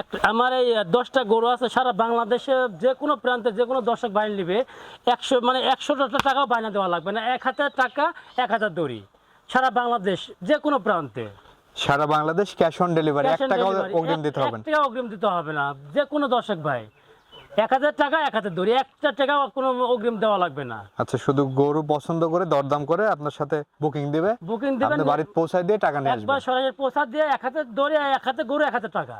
এক আমার এই দশটা গরু আছে সারা বাংলাদেশে যে কোনো প্রান্তে যে কোনো দর্শক বাহিনী নিবে একশো মানে একশো টাকাও বায়না দেওয়া লাগবে না এক হাজার টাকা এক হাজার দড়ি সারা বাংলাদেশ যে কোনো প্রান্তে। সারা বাংলাদেশ ক্যাশ অন ডেলিভারি এক টাকাও অগ্রিম দিতে হবে না। টাকা অগ্রিম দিতে হবে না যে কোনো দর্শক ভাই। এক হাজার টাকা এক হাজার দড়ি একটা টাকা কোনো অগ্রিম দেওয়া লাগবে না। আচ্ছা শুধু গরু পছন্দ করে দরদাম করে আপনার সাথে বুকিং দিবে বুকিং দেবেন আপনি বাড়িতে পৌঁছায় দিয়ে টাকা নিয়ে একবার আসবেন। সরাসরি প্রসাদ দিয়ে এক হাতে দড়ি এক হাতে গরু এক হাজার টাকা।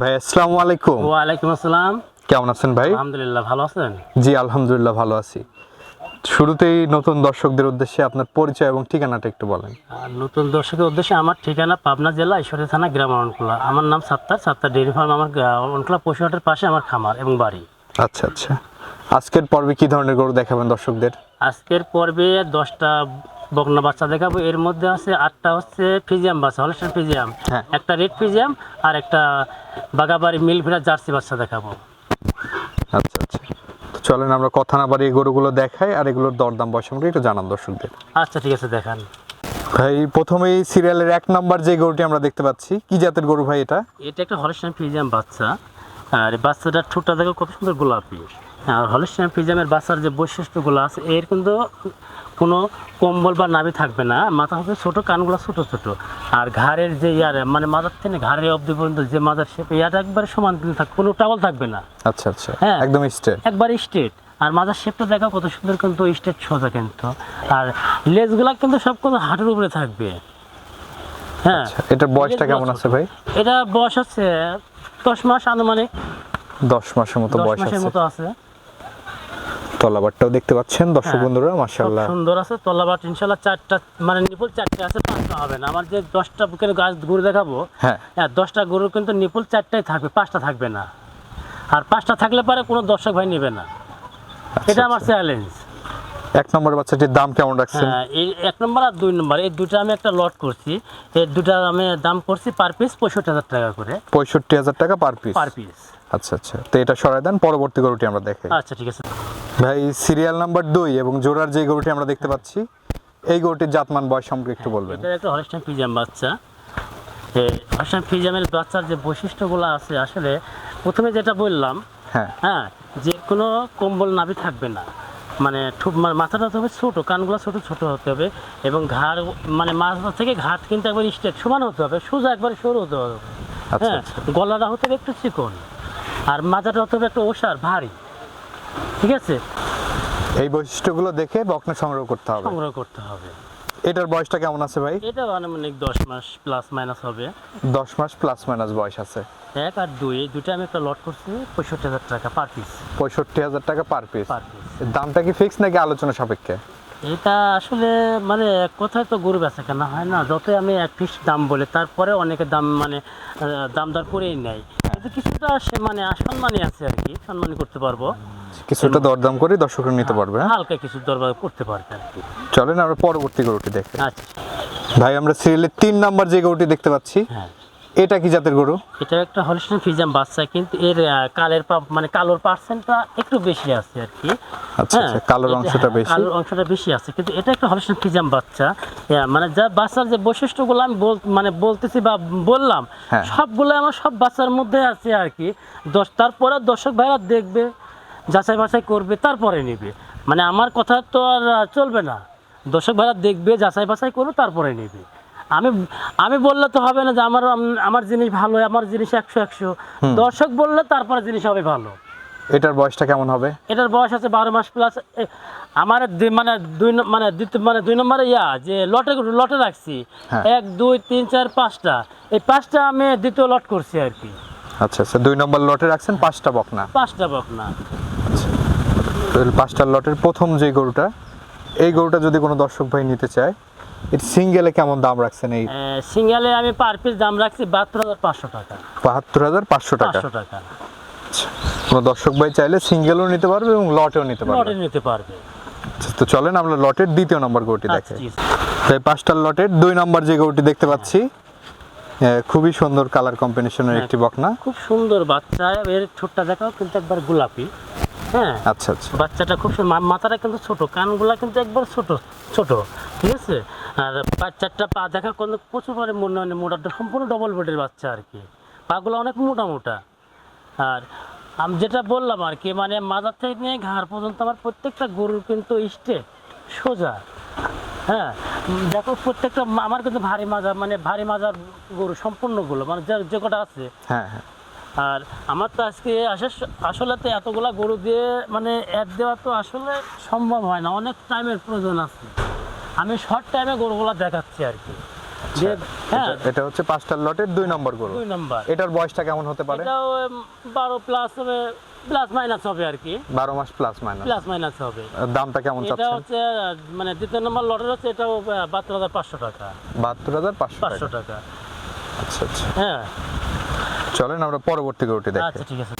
ভাই আসসালামু আলাইকুম। ওয়ালাইকুম আসসালাম। কেমন আছেন ভাই? আলহামদুলিল্লাহ ভালো আছেন? জি আলহামদুলিল্লাহ ভালো আছি। শুরুতেই নতুন দর্শকদের উদ্দেশ্যে আপনার পরিচয় এবং ঠিকানাটা একটু বলেন। নতুন দর্শকের উদ্দেশ্যে আমার ঠিকানা পাবনা জেলা ঈশ্বরী থানা গ্রাম অরণকুলা। আমার নাম সাত্তার সাত্তার ডেয়ারি ফার্ম আমার অরণকুলা পশুহাটের পাশে আমার খামার এবং বাড়ি। আচ্ছা আচ্ছা। আজকের পর্বে কি ধরনের গরু দেখাবেন দর্শকদের? আজকের পর্বে দশটা বকনা বাচ্চা দেখাবো। এর মধ্যে আছে আটটা হচ্ছে ফিজিয়াম বাচ্চা হলস্টার ফিজিয়াম। হ্যাঁ। একটা রেড ফিজিয়াম আর একটা বাগাবাড়ি মিলভিরা জার্সি বাচ্চা দেখাবো। আচ্ছা আচ্ছা। চলেন আমরা কথা না এই গরুগুলো দেখাই আর এগুলোর দরদাম বয়স সম্পর্কে একটু জানান দর্শকদের। আচ্ছা ঠিক আছে দেখান। ভাই প্রথমেই সিরিয়ালের এক নাম্বার যে গরুটি আমরা দেখতে পাচ্ছি কি জাতের গরু ভাই এটা? এটা একটা হলস্টাইন ফিজিয়াম বাচ্চা। আর বাচ্চাটার ঠোঁটটা দেখো কত সুন্দর গোলাপি। আর হলস্টাইন ফিজিয়ামের বাচ্চার যে বৈশিষ্ট্যগুলো আছে এর কিন্তু কোনো কম্বল বা নাভি থাকবে না। মাথা হবে ছোট কানগুলো ছোট ছোট। আর ঘাড়ের যে ইয়ার মানে মাথার থেকে ঘাড়ের অবধি পর্যন্ত যে মাথার শেপ ইয়াটা একবারে সমান কিন্তু থাকবে কোনো টাওয়াল থাকবে না। আচ্ছা আচ্ছা। হ্যাঁ। একদম স্ট্রেট একবার স্ট্রেট আর মাথার শেপটা দেখা কত সুন্দর কিন্তু স্ট্রেট সোজা কিন্তু। আর লেজগুলা কিন্তু সব কত হাঁটুর উপরে থাকবে। হ্যাঁ। এটার বয়সটা কেমন আছে ভাই? এটা বয়স হচ্ছে দশ মাস আনুমানিক। দশ মাসের মতো বয়স আছে। তলাবারটাও দেখতে পাচ্ছেন দর্শক হ্যাঁ। বন্ধুরা মাশাআল্লাহ। সুন্দর আছে তলাবাট ইনশাল্লাহ চারটা মানে নিপুল চারটে আছে পাঁচটা হবে না। আমার যে দশটা বুকের গাছ গরু দেখাবো হ্যাঁ। হ্যাঁ দশটা গরু কিন্তু নিপুল চারটাই থাকবে পাঁচটা থাকবে না। আর পাঁচটা থাকলে পরে কোনো দর্শক ভাই নেবে না। এটা আমার চ্যালেঞ্জ এক নম্বর বাচ্চাটির দাম কেমন রাখছেন? হ্যাঁ এই এক নম্বর আর দুই নম্বর এই দুটো আমি একটা লট করছি। এই দুটা আমি দাম করছি পার পিস পঁয়ষট্টি হাজার টাকা করে। পঁয়ষট্টি হাজার টাকা পার পিস পার পিস আচ্ছা আচ্ছা। তো এটা সরাই দেন পরবর্তী গরুটি আমরা দেখাই আচ্ছা ঠিক আছে। ভাই সিরিয়াল নাম্বার দুই এবং জোড়ার যে গরুটি আমরা দেখতে পাচ্ছি এই গরুটির জাতমান বয়স সম্পর্কে একটু বলবেন। এটা একটা হলস্টাইন ফিজিয়াম বাচ্চা। হলস্টাইন ফিজিয়ামের বাচ্চার যে বৈশিষ্ট্যগুলো আছে আসলে প্রথমে যেটা বললাম হ্যাঁ। হ্যাঁ যে কোনো কম্বল নাভি থাকবে না। মানে ঠুপ মানে মাথাটা হতে হবে ছোটো কানগুলো ছোটো ছোটো হতে হবে এবং ঘাড় মানে মাথা থেকে ঘাট কিন্তু একবার স্ট্রেট সমান হতে হবে সোজা একবার সরু হতে হবে। আচ্ছা হ্যাঁ আচ্ছা। গলাটা হতে হবে একটু চিকন। আর মাথাটা হতে হবে একটু ওষার ভারী। ঠিক আছে? এই বৈশিষ্ট্যগুলো দেখে বকনা সংগ্রহ করতে হবে। সংগ্রহ করতে হবে। এটার বয়সটা কেমন আছে ভাই? এটা আনুমানিক দশ মাস প্লাস মাইনাস হবে। দশ মাস প্লাস মাইনাস বয়স আছে। এক আর দুই এই দুটো আমি একটা লট করছি পঁয়ষট্টি হাজার টাকা পার পিস পঁয়ষট্টি হাজার টাকা পার পিস পার পিস দামটা কি ফিক্স নাকি আলোচনা সাপেক্ষে? এটা আসলে মানে এক কথায় তো গরু বেচা কেনা হয় না। যতই আমি এক পিস দাম বলে তারপরে অনেকে দাম মানে দাম দর করেই নেয়। কিন্তু কিছুটা সে মানে সম্মানই আছে আর কি সম্মানই করতে পারব। কিছুটা দরদাম করে দর্শকরা নিতে পারবে হ্যাঁ? হালকা কিছু দরবার করতে পারবে আর কি। চলেন আমরা পরবর্তী গরুটি দেখি। আচ্ছা। ভাই আমরা সিরিয়ালের তিন নাম্বার যে গরুটি দেখতে পাচ্ছি হ্যাঁ। এটা কি জাতের গরু? এটা একটা হলিস্টিন ফিজাম বাচ্চা কিন্তু এর কালের মানে কালোর পার্সেন্টটা একটু বেশি আছে আর কি। আচ্ছা, হ্যাঁ, আচ্ছা, কালোর অংশটা বেশি। কালোর অংশটা বেশি আছে কিন্তু এটা একটা হলিস্টিন ফিজাম বাচ্চা। মানে যা বাচ্চার যে বৈশিষ্ট্যগুলো আমি বল মানে বলতেছি বা বললাম হ্যাঁ। সবগুলো আমার সব বাচ্চার মধ্যে আছে আর কি। দশ তারপরে দর্শক ভাইরা দেখবে যাচাই বাছাই করবে তারপরে নেবে। মানে আমার কথা তো আর চলবে না। দর্শক ভাইরা দেখবে যাচাই বাছাই করবে তারপরে নেবে। আমি আমি বললে তো হবে না যে আমার আমার জিনিস ভালো আমার জিনিস একশো একশো। দর্শক বললে তারপরে জিনিস হবে ভালো। এটার বয়সটা কেমন হবে? এটার বয়স আছে বারো মাস প্লাস আমার মানে দুই মানে দ্বিতীয় মানে দুই নম্বরে ইয়া যে লটে লটে রাখছি। হ্যাঁ। এক দুই তিন চার পাঁচটা। এই পাঁচটা আমি দ্বিতীয় লট করছি আর কি। আচ্ছা আচ্ছা দুই নম্বর লটে রাখছেন পাঁচটা বকনা? পাঁচটা বকনা। এই পাঁচটা লটের প্রথম যে গরুটা এই গরুটা যদি কোনো দর্শক ভাই নিতে চায় সিঙ্গেলে কেমন দাম রাখছেন এই? সিঙ্গেলে আমি পার পিস দাম রাখছি বাহাত্তর হাজার পাঁচশো টাকা। বাহাত্তর হাজার পাঁচশো টাকা। পাঁচশো টাকা। কোনো দর্শক ভাই চাইলে সিঙ্গেলও নিতে পারবে এবং লটেও নিতে লটে পারবে নিতে পারবে। আচ্ছা, তো চলেন আমরা লটের দ্বিতীয় নম্বর গরুটি আচ্ছা দেখে তাই পাঁচটার লটের দুই নম্বর যে গরুটি দেখতে পাচ্ছি খুবই সুন্দর কালার কম্বিনেশনের হ্যাঁ। একটি বকনা। খুব সুন্দর বাচ্চা এর ঠোঁটটা দেখাও কিন্তু একবার গোলাপি। হ্যাঁ। আচ্ছা আচ্ছা। বাচ্চাটা খুব মাথাটা কিন্তু ছোট কানগুলা কিন্তু একবার ছোট ছোট ঠিক আছে? আর পাঁচ চারটা পা দেখা কোনো প্রচুর পরে মনে হয় মোটা সম্পূর্ণ ডবল বডির বাচ্চা আর কি। পাগুলো অনেক মোটা মোটা। আর আমি যেটা বললাম আর কি মানে মাথার থেকে নিয়ে ঘাড় পর্যন্ত আমার প্রত্যেকটা গরুর কিন্তু স্টেট সোজা। হ্যাঁ? দেখো প্রত্যেকটা আমার কিন্তু ভারী মাজা মানে ভারী মাজার গরু সম্পূর্ণগুলো মানে যে যে কটা আছে হ্যাঁ হ্যাঁ। আর আমার তো আজকে আসলে তো এতগুলা গরু দিয়ে মানে অ্যাড দেওয়া তো আসলে সম্ভব হয় না অনেক টাইমের প্রয়োজন আছে। আমি শর্ট টাইমে গরুগুলা দেখাচ্ছি আর কি। হ্যাঁ। এটা- হচ্ছে পাঁচটার লটের দুই নম্বর গরু। দুই নম্বর। এটার বয়সটা কেমন হতে পারে? এটাও বারো প্লাস হবে প্লাস মাইনাস হবে আর কি। বারো মাস প্লাস মাইনাস প্লাস মাইনাস হবে। দামটা কেমন এটা হচ্ছে মানে দ্বিতীয় নম্বর লটের হচ্ছে এটাও বাহাত্তর হাজার পাঁচশো টাকা। বাহাত্তর হাজার পাঁচশো পাঁচশো টাকা। টাকা। আচ্ছা আচ্ছা। হ্যাঁ। চলেন আমরা পরবর্তী গরুটি দেখি আচ্ছা ঠিক আছে।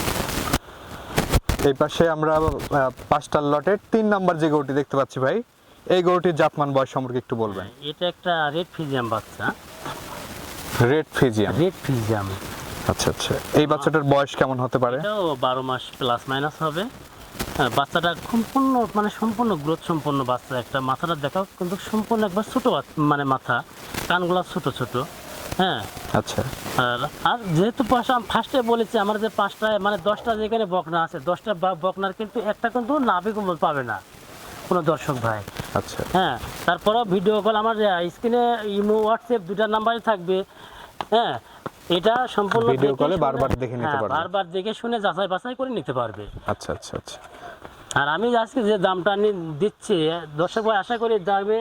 এই পাশে আমরা পাঁচটার লটের তিন নাম্বার যে গরুটি দেখতে পাচ্ছি ভাই এই গরুটির জাতমান বয়স সম্পর্কে একটু বলবেন। এটা একটা রেড ফিজিয়াম বাচ্চা। রেড ফিজিয়াম? রেড ফিজিয়াম। আচ্ছা আচ্ছা। এই বাচ্চাটার বয়স কেমন হতে পারে? এটাও বারো মাস প্লাস মাইনাস হবে। হ্যাঁ বাচ্চাটা সম্পূর্ণ মানে সম্পূর্ণ গ্রোথ সম্পূর্ণ বাচ্চা। একটা মাথাটা দেখাও কিন্তু সম্পূর্ণ একবার ছোটো মানে মাথা। কানগুলা ছোট ছোট। হ্যাঁ। আচ্ছা। আর আর যেহেতু ফার্স্টে বলেছি আমার যে পাঁচটা মানে দশটা যেখানে বকনা আছে দশটা বকনার কিন্তু একটা কিন্তু নাভি কম্বল পাবে না কোনো দর্শক ভাই। আচ্ছা। হ্যাঁ তারপরেও ভিডিও কল আমার স্ক্রিনে ইমো হোয়াটসঅ্যাপ দুটা নাম্বারই থাকবে। হ্যাঁ এটা সম্পূর্ণ Video দেখে বারবার দেখে নিতে হ্যাঁ, পারবে। বারবার দেখে শুনে যাচাই বাছাই করে নিতে পারবে। আচ্ছা আচ্ছা আচ্ছা। আর আমি আজকে যে দামটা দিচ্ছি দর্শক ভাই আশা করি দামে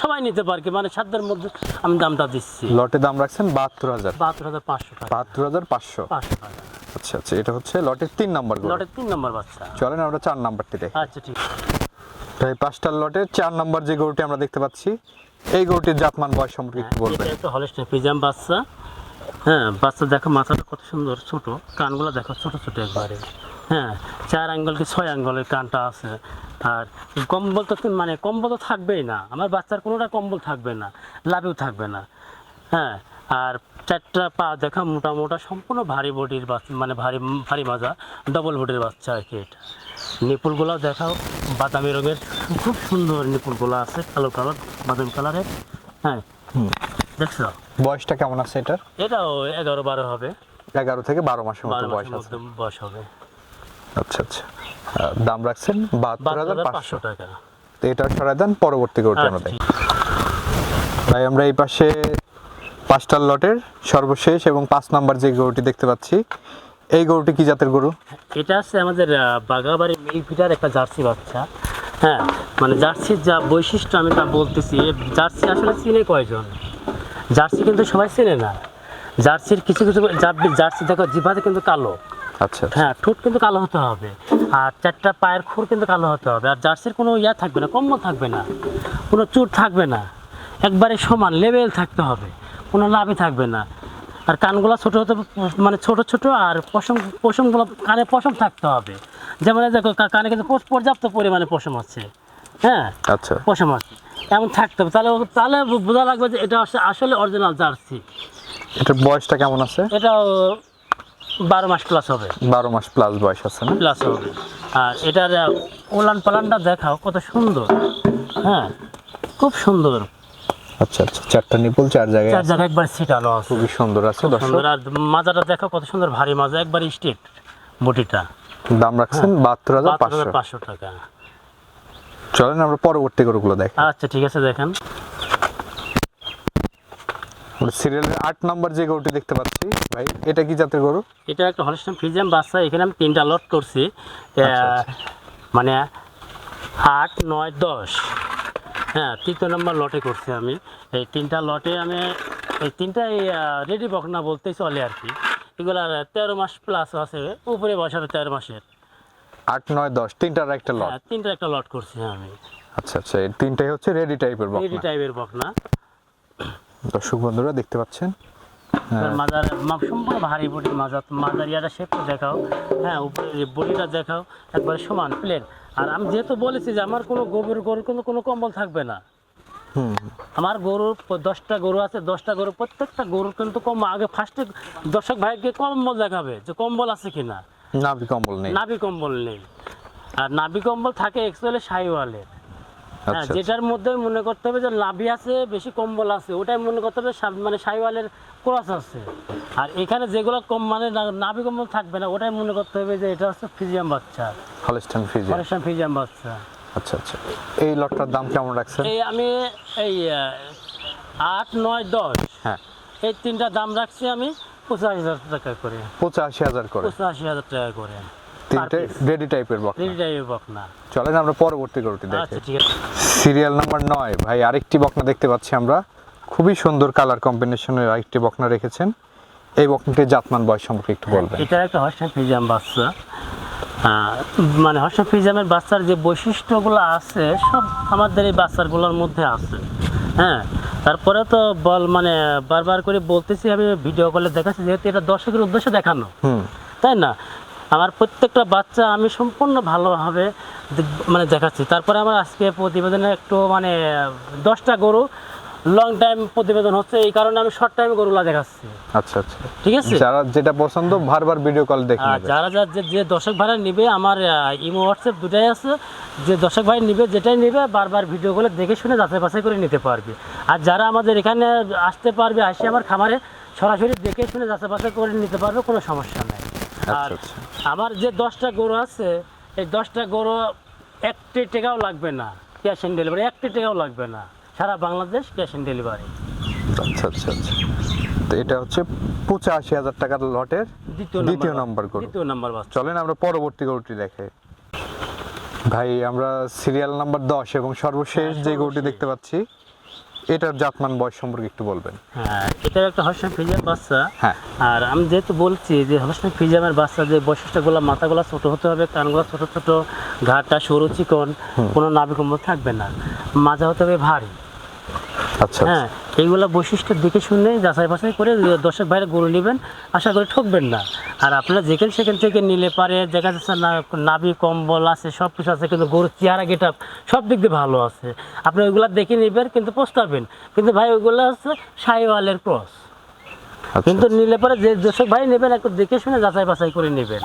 সবাই নিতে পারবে মানে সাধ্যের মধ্যে আমি দামটা দিচ্ছি। লটে দাম রাখছেন বাহাত্তর হাজার। বাহাত্তর হাজার পাঁচশো বাহাত্তর হাজার পাঁচশো। আচ্ছা আচ্ছা এটা হচ্ছে লটের তিন নাম্বার লটের তিন নম্বর বাচ্চা। চলেন আমরা চার নাম্বারটি দেখি। আচ্ছা ঠিক তাই পাঁচটার লটের চার নাম্বার যে গরুটি আমরা দেখতে পাচ্ছি এই গরুটির জাতমান বয়স সম্পর্কে একটু বলবেন। এটা একটা হলস্টেন ফিজাম বাচ্চা। হ্যাঁ বাচ্চা দেখো মাথাটা কত সুন্দর ছোট। কানগুলো দেখো ছোট ছোট একবারে। হ্যাঁ চার আঙ্গুল কি ছয় আঙ্গুলের কানটা আছে। আর কম্বল তো মানে কম্বল তো থাকবেই না। আমার বাচ্চার কোনোটা কম্বল থাকবে না লাভেও থাকবে না। হ্যাঁ আর চারটা পা দেখা মোটা মোটা সম্পূর্ণ ভারী বডির বাচ্চা মানে ভারী ভারী মাজা ডবল বডির বাচ্চা আর কি এটা। নিপুলগুলো দেখাও বাদামি রঙের খুব সুন্দর নিপুলগুলো আছে কালো কালার বাদামি কালারের। হ্যাঁ দেখছ? বয়সটা কেমন আছে এটার? এটাও এগারো বারো হবে। এগারো থেকে বারো মাসের মতো বয়স আছে। বয়স হবে। আচ্ছা আচ্ছা। দাম রাখছেন বাহাত্তর হাজার পাঁচশো। টাকা। তো এটা সরাই দেন পরবর্তী গরুটি আমরা আচ্ছা, দেখি আমরা এই পাশে পাঁচটার লটের সর্বশেষ এবং পাঁচ নাম্বার যে গরুটি দেখতে পাচ্ছি এই গরুটি কি জাতের গরু? এটা আছে আমাদের বাগাবাড়ি একটা জার্সি বাচ্চা। হ্যাঁ মানে জার্সির যা বৈশিষ্ট্য আমি তা বলতেছি জার্সি আসলে চিনে কয়জন? জার্সি কিন্তু সবাই চেনে না। জার্সির কিছু কিছু জার্সি দেখো জিভাতে কিন্তু কালো। আচ্ছা। হ্যাঁ ঠোঁট কিন্তু কালো হতে হবে। আর চারটা পায়ের খুর কিন্তু কালো হতে হবে। আর জার্সির কোনো ইয়া থাকবে না কম্বল থাকবে না কোনো চুট থাকবে না। একবারে সমান লেভেল থাকতে হবে কোনো লাভই থাকবে না। আর কানগুলো ছোট হতে মানে ছোট ছোট আর পশম পশমগুলো কানে পশম থাকতে হবে। যেমন দেখো কানে কিন্তু পর- পর্যাপ্ত পরিমাণে পশম আছে। হ্যাঁ? আচ্ছা। পশম আছে। এমন থাকতে হবে। তাহলে তাহলে বোঝা লাগবে যে এটা আসলে- অরিজিনাল জার্সি। এটার বয়সটা কেমন আছে? এটাও বারো মাস প্লাস হবে। বারো মাস প্লাস বয়স আছে না? প্লাস হবে। আর এটার ওলান পালানটা দেখাও কত সুন্দর। হ্যাঁ খুব সুন্দর। আচ্ছা আচ্ছা চারটা নিপুল চার জায়গায় চার জায়গায় একবার ছিটানো আছে খুবই সুন্দর আছে সুন্দর। আর মাজাটা দেখাও কত সুন্দর ভারী মাজা একবার স্ট্রেট বটিটা দাম রাখছেন বাহাত্তর হাজার বাহাত্তর হাজার পাঁচশো টাকা। চলেন আমরা পরবর্তী গরুগুলো দেখি। আচ্ছা ঠিক আছে দেখেন। সিরিয়ালের আট নাম্বার যে গরুটি দেখতে পাচ্ছি ভাই এটা কি জাতের গরু? এটা একটা হলস্টাইন ফ্রিজিয়াম বাচ্চা এখানে আমি তিনটা লট করছি। আচ্ছা, আচ্ছা। মানে আট নয় দশ। হ্যাঁ তৃতীয় নম্বর লটে করছি আমি। এই তিনটা লটে আমি এই তিনটাই রেডি বকনা বলতেই চলে আর কি। এগুলো তেরো মাস প্লাস আছে উপরে বসাবে তেরো মাসের। আট নয় দশ তিনটার একটা লট হ্যাঁ তিনটা একটা লট করছি আমি। আচ্ছা আচ্ছা এই তিনটাই হচ্ছে রেডি টাইপের রেডি টাইপের বকনা দর্শক বন্ধুরা দেখতে পাচ্ছেন এবার মাজার সম্পূর্ণ ভারী বডি মাজার মাজার ইয়াটা দেখাও হ্যাঁ উপরে বডিটা দেখাও একবারে সমান প্লেন আর আমি যেহেতু বলেছি যে আমার কোনো গরুর গরুর কোনো কোনো কম্বল থাকবে না। আমার গরুর দশটা গরু আছে দশটা গরু প্রত্যেকটা গরুর কিন্তু কম আগে ফার্স্টে দর্শক ভাইকে কম্বল দেখাবে যে কম্বল আছে কিনা। নাভি কম্বল নেই। নাভি কম্বল নেই। আর নাভি কম্বল থাকে এক্সুয়ালি শাহিওয়ালের হ্যাঁ আচ্ছা যেটার মধ্যে মনে করতে হবে যে লাভি আছে বেশি কম্বল আছে ওটাই মনে করতে হবে মানে সাইওয়ালের ক্রস আছে। আর এখানে যেগুলো কম মানে নাভি কম্বল থাকবে না ওটাই মনে করতে হবে যে এটা হচ্ছে ফিজিয়াম বাচ্চা। হলস্টাইন ফ্রিজিয়ান পরেশান ফিজিয়াম বাচ্চা। আচ্ছা আচ্ছা। এই লটটার দাম কেমন রাখছেন? এই আমি এই আট নয় দশ। হ্যাঁ। এই তিনটা দাম রাখছি আমি পঁচাশি হাজার টাকা করে। পঁচাশি হাজার করে। পঁচাশি হাজার টাকা করে। তিনটে। রেডি টাইপের বক রেডি টাইপের বকনা। চলেন আমরা পরবর্তী গরুটি দেখি। আচ্ছা আছে। সিরিয়াল নাম্বার নয়। ভাই আরেকটি বকনা দেখতে পাচ্ছি আমরা। খুবই সুন্দর কালার কম্বিনেশনের আরেকটি বকনা রেখেছেন। এই বকনাটির জাতমান বয়স সম্পর্কে একটু বলবেন। এটা একটা হর্ষণ ফিজাম বাচ্চা। মানে হর্ষণ ফিজামের বাচ্চার যে বৈশিষ্ট্যগুলো আছে সব আমাদের এই বাচ্চাগুলোর মধ্যে আছে। হ্যাঁ তারপরে তো বল মানে বারবার করে বলতেছি আমি ভিডিও কলে দেখাচ্ছি যেহেতু এটা দর্শকের উদ্দেশ্যে দেখানো। হুম। তাই না? আমার প্রত্যেকটা বাচ্চা আমি সম্পূর্ণ ভালোভাবে মানে দেখাচ্ছি। তারপরে আমার আজকে প্রতিবেদনে একটু মানে দশটা গরু লং টাইম প্রতিবেদন হচ্ছে এই কারণে আমি শর্ট টাইম গরুলা দেখাচ্ছি। আচ্ছা আচ্ছা। ঠিক আছে? যারা যেটা পছন্দ বারবার ভিডিও কল দেখে নেবে। যারা যা- যে দর্শক ভাড়া নিবে আমার ইমো হোয়াটসঅ্যাপ দুটাই আছে। যে দর্শক ভাই নিবে যেটাই নিবে বারবার ভিডিওগুলো দেখে শুনে যাচাই বাছাই করে নিতে পারবে। আর যারা আমাদের এখানে আসতে পারবে আসে আমার খামারে সরাসরি দেখে শুনে যাচাই বাছাই করে নিতে পারবে কোনো সমস্যা নেই। আর আচ্ছা। আমার যে দশটা গরু আছে এই দশটা গরু একটি টাকাও লাগবে না ক্যাশ অন ডেলিভারি একটি টাকাও লাগবে না। সারা বাংলাদেশ ক্যাশ অন ডেলিভারি আচ্ছা আচ্ছা আচ্ছা। তো এটা হচ্ছে পঁচাশি হাজার টাকার লটের দ্বিতীয় নাম্বার গরু। দ্বিতীয় নাম্বার বাচ্চা। চলেন আমরা পরবর্তী গরুটি দেখে। ভাই আমরা সিরিয়াল নাম্বার দশ এবং সর্বশেষ যে গরুটি দেখতে পাচ্ছি। এটার জাতমান বয়স সম্পর্কে একটু বলবেন। হ্যাঁ এটার একটা হর্ষণ ফিজার বাচ্চা। হ্যাঁ। আর আমি যেহেতু বলছি যে হর্ষণ ফিজামের বাচ্চা যে বৈশিষ্ট্যগুলো মাথাগুলো ছোট হতে হবে কানগুলো ছোট ছোট ঘাটটা সরু চিকন কোনো নাভি কম্বল থাকবে না। মাজা হতে হবে ভারী। আচ্ছা। হ্যাঁ এইগুলো বৈশিষ্ট্য দেখে শুনে যাচাই বাছাই করে দর্শক বাইরে গরু নেবেন আশা করি ঠকবেন না। আর আপনারা যেখানে সেখান থেকে নিলে পারে দেখা যাচ্ছে না নাভি কম্বল আছে সব কিছু আছে কিন্তু গরুর চেহারা গেট সব দিক দিয়ে ভালো আছে। আপনি ওইগুলো দেখে নেবেন কিন্তু পস্তাবেন। কিন্তু ভাই ওইগুলো হচ্ছে সাইওয়ালের ক্রস। আচ্ছা। কিন্তু নিলে পরে যে দর্শক ভাই নেবেন একটু দেখে শুনে যাচাই বাছাই করে নেবেন।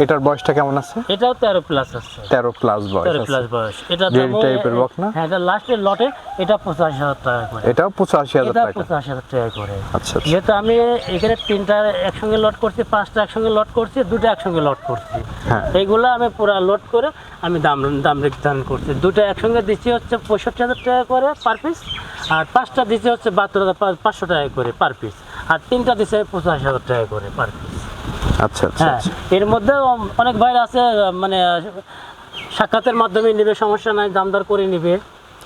এটার বয়সটা কেমন আছে? এটাও তেরো প্লাস আছে। তেরো প্লাস বয়স তেরো আছে। প্লাস বয়স। এটা type এর বক না? হ্যাঁ এটা লাস্টের লটে এটা পঁচাশি হাজার টাকা করে। এটাও পঁচাশি হাজার এটা টাকা। পঁচাশি হাজার টাকা করে। আচ্ছা আচ্ছা। যেহেতু আমি এখানে তিনটা একসঙ্গে লট করছি পাঁচটা একসঙ্গে লট করছি দুটো একসঙ্গে লট করছি। হ্যাঁ। এইগুলো আমি পুরো লোড করে আমি দাম দাম নির্ধারণ করছি। দুটো একসঙ্গে দিচ্ছি হচ্ছে পঁয়ষট্টি হাজার টাকা করে পার পিস আর পাঁচটা দিচ্ছি হচ্ছে বাহাত্তর হাজার পা- পাঁচশো টাকা করে পার পিস আর তিনটা দিচ্ছে পঁচাশি হাজার টাকা করে পার পিস আচ্ছা আচ্ছা হ্যাঁ আচ্ছা। এর মধ্যে অনেক ভাইরা আছে মানে সাক্ষাতের মাধ্যমে নিবে সমস্যা নাই দাম দর করে নিবে।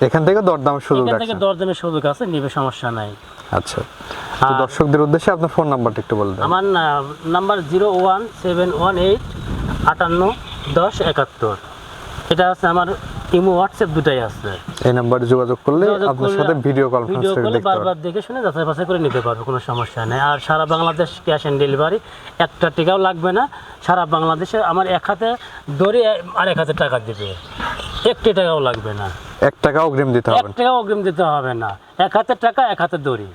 এখান থেকে দরদাম সুযোগ এখান থেকে দরদামের সুযোগ আছে নিবে সমস্যা নাই। আচ্ছা। তো দর্শকদের উদ্দেশ্যে আপনার ফোন নাম্বারটা একটু বলে দেন। আমার number zero one seven one eight আটান্ন দশ একাত্তর। এটা আছে আমার ইমো হোয়াটসঅ্যাপ দুটাই আছে। এই নাম্বারে যোগাযোগ করলে আপনার সাথে ভিডিও কনফারেন্স কলে দেখতে বারবার দেখে শুনে যাচাই বাছাই করে নিতে পারবে কোনো সমস্যা নেই। আর সারা বাংলাদেশ ক্যাশ অন ডেলিভারি একটা টিকাও লাগবে না। সারা বাংলাদেশে আমার এক হাতে দড়ি আর এক হাতে টাকা দিবে। একটি টাকাও লাগবে না। এক টাকা অগ্রিম দিতে হবে এক টাকাও অগ্রিম দিতে হবে না। এক হাতে টাকা এক হাতে দড়ি।